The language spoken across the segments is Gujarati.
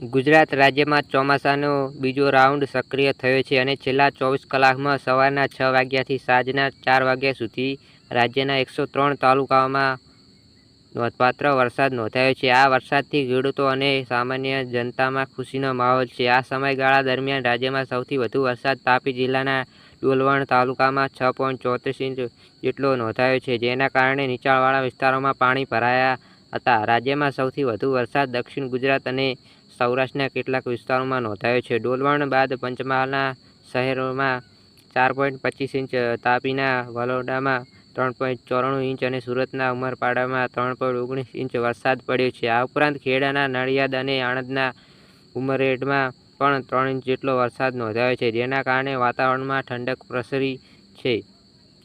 ગુજરાત રાજ્યમાં ચોમાસાનો બીજો રાઉન્ડ સક્રિય થયો છે અને છેલ્લા ચોવીસ કલાકમાં સવારના છ વાગ્યાથી સાંજના ચાર વાગ્યા સુધી રાજ્યના એકસો ત્રણ તાલુકાઓમાં નોંધપાત્ર વરસાદ નોંધાયો છે. આ વરસાદથી ખેડૂતો અને સામાન્ય જનતામાં ખુશીનો માહોલ છે. આ સમયગાળા દરમિયાન રાજ્યમાં સૌથી વધુ વરસાદ તાપી જિલ્લાના ડોલવણ તાલુકામાં છ પોઈન્ટ ચોત્રીસ ઇંચ જેટલો નોંધાયો છે. જેના કારણે નીચાણવાળા વિસ્તારોમાં પાણી ભરાયા હતા. રાજ્યમાં સૌથી વધુ વરસાદ દક્ષિણ ગુજરાત અને સૌરાષ્ટ્રના કેટલાક વિસ્તારોમાં નોંધાયો છે. ડોલવણ બાદ પંચમહાલના શહેરોમાં ચાર પોઈન્ટ પચીસ ઇંચ તાપીના વલોડામાં ત્રણ પોઈન્ટ ચોરાણું ઇંચ અને સુરતના ઉમરપાડામાં ત્રણ પોઈન્ટ ઓગણીસ ઇંચ વરસાદ પડ્યો છે. આ ઉપરાંત ખેડાના નડિયાદ અને આણંદના ઉમરેડમાં પણ ત્રણ ઇંચ જેટલો વરસાદ નોંધાયો છે. જેના કારણે વાતાવરણમાં ઠંડક પ્રસરી છે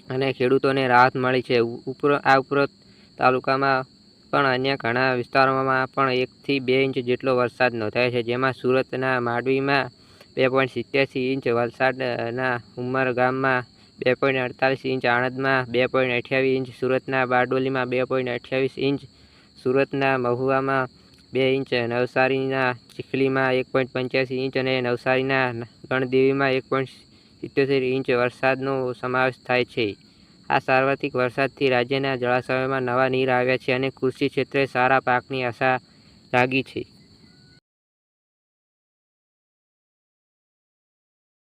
અને ખેડૂતોને રાહત મળી છે. ઉપર આ ઉપરાંત તાલુકામાં પણ અન્ય ઘણા વિસ્તારોમાં પણ એકથી બે ઇંચ જેટલો વરસાદ નોંધાયો છે, જેમાં સુરતના માંડવીમાં બે પોઈન્ટ સિત્યાસી ઇંચ, વલસાડના ઉમરગામમાં બે પોઈન્ટ અડતાલીસ ઇંચ, આણંદમાં બે પોઈન્ટ અઠ્યાવીસ ઇંચ, સુરતના બારડોલીમાં બે પોઈન્ટ અઠ્યાવીસ ઇંચ, સુરતના મહુવામાં બે ઇંચ, નવસારીના ચીખલીમાં એક પોઈન્ટ પંચ્યાસી ઇંચ અને નવસારીના ગણદેવીમાં એક પોઈન્ટ સિત્તોતેર ઇંચ વરસાદનો સમાવેશ થાય છે. આ સાર્વત્રિક વરસાદથી રાજ્યના જળાશયોમાં નવા નીર આવ્યા છે અને કૃષિ ક્ષેત્રે સારા પાકની આશા લાગી છે.